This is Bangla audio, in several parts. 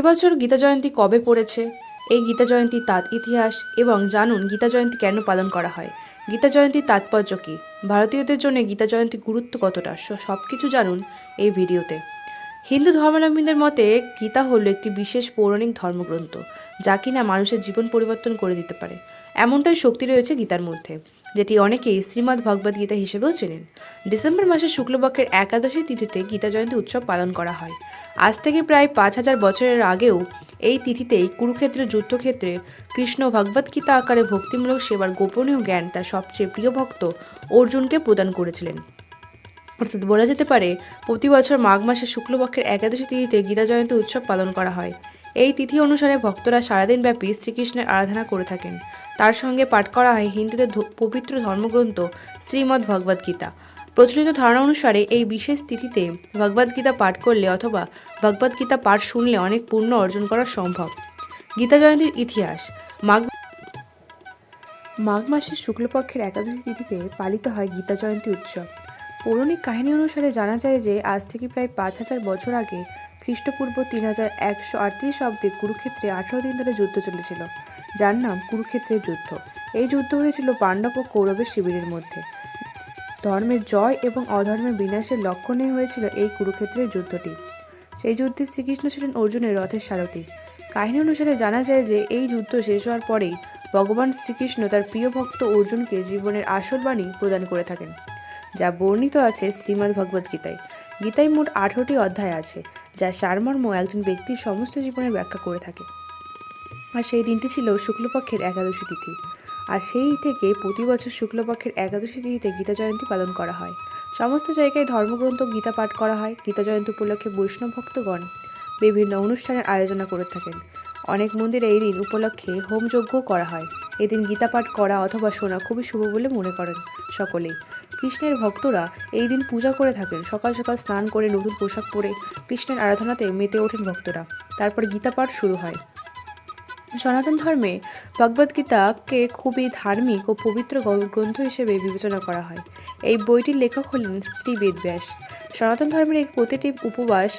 এবছর গীতা জয়ন্তী কবে পড়েছে? এই গীতা জয়ন্তী তার ইতিহাস এবং জানুন গীতা জয়ন্তী কেন পালন করা হয়? গীতা জয়ন্তীর তাৎপর্য কী? ভারতীয়দের জন্য গীতা জয়ন্তীর গুরুত্ব কতটা? সব কিছু জানুন এই ভিডিওতে। হিন্দু ধর্মাবলম্বীদের মতে গীতা হলো একটি বিশেষ পৌরাণিক ধর্মগ্রন্থ, যা কিনা মানুষের জীবন পরিবর্তন করে দিতে পারে। এমনটাই শক্তি রয়েছে গীতার মধ্যে। যেটি অনেকেই শ্রীমদ্ ভগবদ গীতা হিসেবেও চেনেন। ডিসেম্বর মাসের শুক্লপক্ষের একাদশী তিথিতে গীতা জয়ন্তী উৎসব পালন করা হয়। আজ থেকে প্রায় পাঁচ হাজার বছরের আগেও এই তিথিতেই কুরুক্ষেত্রের যুদ্ধক্ষেত্রে কৃষ্ণ ভগবদ্গীতা আকারে ভক্তিমূলক সেবার গোপনীয় জ্ঞান তার সবচেয়ে প্রিয় ভক্ত অর্জুনকে প্রদান করেছিলেন। অর্থাৎ বলা যেতে পারে, প্রতি বছর মাঘ মাসের শুক্লপক্ষের একাদশী তিথিতে গীতা জয়ন্তী উৎসব পালন করা হয়। এই তিথি অনুসারে ভক্তরা সারাদিন ব্যাপী শ্রীকৃষ্ণের আরাধনা করে থাকেন। তার সঙ্গে পাঠ করা হয় হিন্দুদের পবিত্র ধর্মগ্রন্থ শ্রীমদ্ ভগবদ্গীতা প্রচলিত ধারণা অনুসারে এই বিশেষ তিথিতে ভগবদ্গীতা পাঠ করলে অথবা ভগবদ্গীতা পাঠ শুনলে অনেক পুণ্য অর্জন করা সম্ভব। গীতা জয়ন্তীর ইতিহাস। মাঘ মাঘ মাসের শুক্লপক্ষের একাদশী তিথিতে পালিত হয় গীতা জয়ন্তী উৎসব। পৌরাণিক কাহিনী অনুসারে জানা যায় যে আজ থেকে প্রায় পাঁচ হাজার বছর আগে খ্রিস্টপূর্ব তিন হাজার একশো আটত্রিশ অব্দে কুরুক্ষেত্রে আঠারো দিন ধরে যুদ্ধ চলেছিল। যার নাম কুরুক্ষেত্রের যুদ্ধ। এই যুদ্ধ হয়েছিল পাণ্ডব ও কৌরবের শিবিরের মধ্যে। ধর্মের জয় এবং অধর্মের বিনাশের লক্ষণে হয়েছিল এই কুরুক্ষেত্রের যুদ্ধটি। সেই যুদ্ধে শ্রীকৃষ্ণ ছিলেন অর্জুনের রথের সারথী। কাহিনী অনুসারে জানা যায় যে, এই যুদ্ধ শেষ হওয়ার পরেই ভগবান শ্রীকৃষ্ণ তার প্রিয় ভক্ত অর্জুনকে জীবনের আসল বাণী প্রদান করে থাকেন, যা বর্ণিত আছে শ্রীমদ্ ভগবদ গীতায়। গীতায় মোট আঠারোটি অধ্যায় আছে, যা সারমর্ম একজন ব্যক্তির সমস্ত জীবনের ব্যাখ্যা করে থাকে। আর সেই দিনটি ছিল শুক্লপক্ষের একাদশী তিথি। আর সেই থেকে প্রতি বছর শুক্লপক্ষের একাদশী তিথিতে গীতা জয়ন্তী পালন করা হয়। সমস্ত জায়গায় ধর্মগ্রন্থ গীতা পাঠ করা হয়। গীতা জয়ন্তী উপলক্ষে বৈষ্ণব ভক্তগণ বিভিন্ন অনুষ্ঠানের আয়োজনা করে থাকেন। অনেক মন্দিরে এই দিন উপলক্ষে হোমযজ্ঞও করা হয়। এদিন গীতা পাঠ করা অথবা শোনা খুবই শুভ বলে মনে করেন সকলেই। কৃষ্ণের ভক্তরা এই দিন পূজা করে থাকেন। সকাল সকাল স্নান করে নতুন পোশাক পরে কৃষ্ণের আরাধনাতে মেতে ওঠেন ভক্তরা। তারপর গীতা পাঠ শুরু হয়। সনাতন ধর্মে ভগবদ্গীতাকে খুবই ধার্মিক ও পবিত্র গ্রন্থ হিসেবে বিবেচনা করা হয়। এই বইটির লেখক হলেন শ্রী বেদব্যাস। সনাতন ধর্মের এই প্রতিটি উপবাস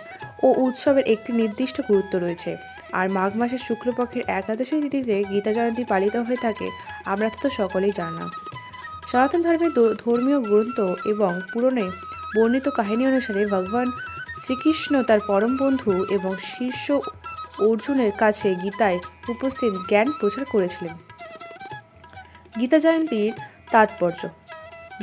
ও উৎসবের একটি নির্দিষ্ট গুরুত্ব রয়েছে। আর মাঘ মাসের শুক্লপক্ষের একাদশী তিথিতে গীতা জয়ন্তী পালিত হয়ে থাকে, আমরা তো সকলেই জানা। সনাতন ধর্মের ধর্মীয় গ্রন্থ এবং পুরাণে বর্ণিত কাহিনী অনুসারে ভগবান শ্রীকৃষ্ণ তার পরম বন্ধু এবং শীর্ষ অর্জুনের কাছে গীতায় উপস্থিত জ্ঞান প্রচার করেছিলেন। গীতা জয়ন্তীর তাৎপর্য।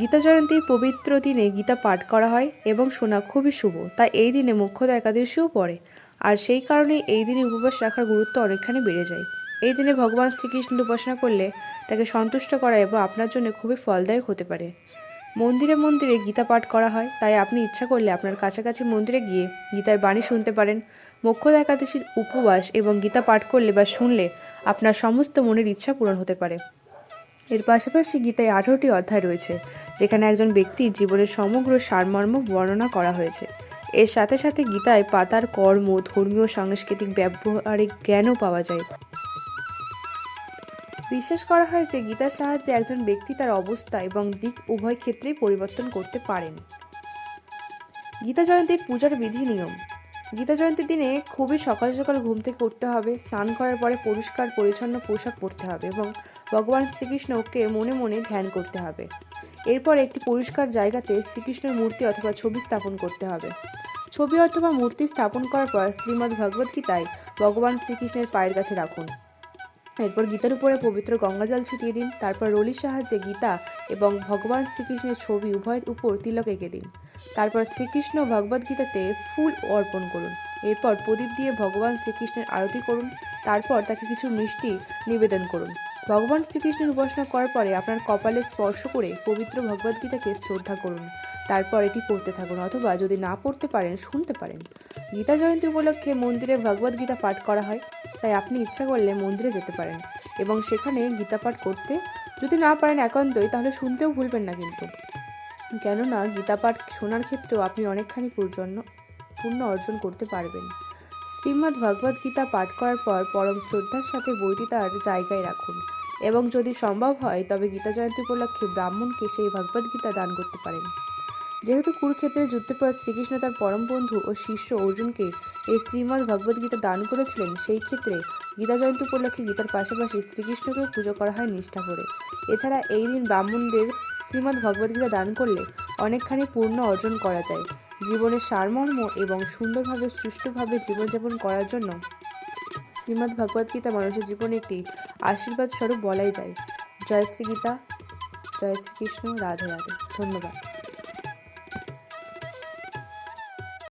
গীতা জয়ন্তীর পবিত্র দিনে গীতা পাঠ করা হয় এবং শোনা খুবই শুভ। তাই এই দিনে মুখ্যত একাদশীও পড়ে। আর সেই কারণেই এই দিনে উপবাস রাখার গুরুত্ব অনেকখানি বেড়ে যায়। এই দিনে ভগবান শ্রীকৃষ্ণের উপাসনা করলে তাকে সন্তুষ্ট করা এবং আপনার জন্য খুবই ফলদায়ক হতে পারে। মন্দিরে মন্দিরে গীতা পাঠ করা হয়। তাই আপনি ইচ্ছা করলে আপনার কাছাকাছি মন্দিরে গিয়ে গীতার বাণী শুনতে পারেন। মোক্ষদ একাদশীর উপবাস এবং গীতা পাঠ করলে বা শুনলে আপনার সমস্ত মনের ইচ্ছা পূরণ হতে পারে। এর পাশাপাশি গীতায় আঠারোটি অধ্যায় রয়েছে, যেখানে একজন ব্যক্তির জীবনের সমগ্র সারমর্ম বর্ণনা করা হয়েছে। এর সাথে সাথে গীতায় পাতার কর্ম, ধর্মীয় সাংস্কৃতিক ব্যবহারিক জ্ঞানও পাওয়া যায়। বিশ্বাস করা হয় যে গীতার সাহায্যে একজন ব্যক্তি তার অবস্থা এবং দিক উভয় ক্ষেত্রেই পরিবর্তন করতে পারেন। গীতা জয়ন্তীর পূজার বিধি নিয়ম। গীতা জয়ন্তীর দিনে খুবই সকাল সকাল ঘুম থেকে উঠতে হবে, স্নান করার পরে পরিষ্কার, পরিচ্ছন্ন পোশাক পরতে হবে এবং ভগবান শ্রীকৃষ্ণকে মনে মনে ধ্যান করতে হবে। এরপর একটি পরিষ্কার জায়গাতে শ্রীকৃষ্ণের মূর্তি অথবা ছবি স্থাপন করতে হবে। ছবি অথবা মূর্তি স্থাপন করার পর শ্রীমদ্ ভগবদ্গীতায় ভগবান শ্রীকৃষ্ণের পায়ের কাছে রাখুন। এরপর গীতার উপরে পবিত্র গঙ্গাজল ছিটিয়ে দিন, তারপর রলির সাহায্যে গীতা এবং ভগবান শ্রীকৃষ্ণের ছবি উভয়ের উপর তিলক এঁকে দিন। তারপর শ্রীকৃষ্ণ ভগবদ্গীতাতে ফুল অর্পণ করুন। এরপর প্রদীপ দিয়ে ভগবান শ্রীকৃষ্ণের আরতি করুন, তারপর তাকে কিছু মিষ্টি নিবেদন করুন। ভগবান শ্রীকৃষ্ণের উপাসনা করার পরে আপনার কপালে স্পর্শ করে পবিত্র ভগবদ্গীতাকে শ্রদ্ধা করুন। তারপর এটি পড়তে থাকুন অথবা যদি না পড়তে পারেন, শুনতে পারেন। গীতা জয়ন্তী উপলক্ষে মন্দিরে ভগবদ্গীতা পাঠ করা হয়, তাই আপনি ইচ্ছা করলে মন্দিরে যেতে পারেন এবং সেখানে গীতা পাঠ করতে যদি না পারেন একান্তই, তাহলে শুনতেও ভুলবেন না কিন্তু। কেননা গীতা পাঠ শোনার ক্ষেত্রেও আপনি অনেকখানি পূর্জন্য, পূর্ণ অর্জন করতে পারবেন। শ্রীমদ্ ভগবদ গীতা পাঠ করার পর পরম শ্রদ্ধার সাথে বইটি তার জায়গায় রাখুন এবং যদি সম্ভব হয়, তবে গীতা জয়ন্তী উপলক্ষে ব্রাহ্মণকে সেই ভগবদ গীতা দান করতে পারেন। যেহেতু কুরুক্ষেত্রের যুদ্ধের পর শ্রীকৃষ্ণ তার পরম বন্ধু ও শিষ্য অর্জুনকে এই শ্রীমদ্ ভগবদ্গীতা দান করেছিলেন, সেই ক্ষেত্রে গীতা জয়ন্তী উপলক্ষে গীতার পাশাপাশি শ্রীকৃষ্ণকেও পুজো করা হয় নিষ্ঠা করে। এছাড়া এই দিন ব্রাহ্মণদের শ্রীমদ্ ভগবদ্গীতা দান করলে অনেকখানি পূর্ণ অর্জন করা যায়। জীবনের সারমর্ম এবং সুন্দরভাবে, সুষ্ঠুভাবে জীবনযাপন করার জন্য শ্রীমদ্ ভগবদ্গীতা মানুষের জীবনে একটি আশীর্বাদ স্বরূপ বলাই যায়। জয় শ্রী গীতা জয় শ্রীকৃষ্ণ, রাধে রাধে। ধন্যবাদ।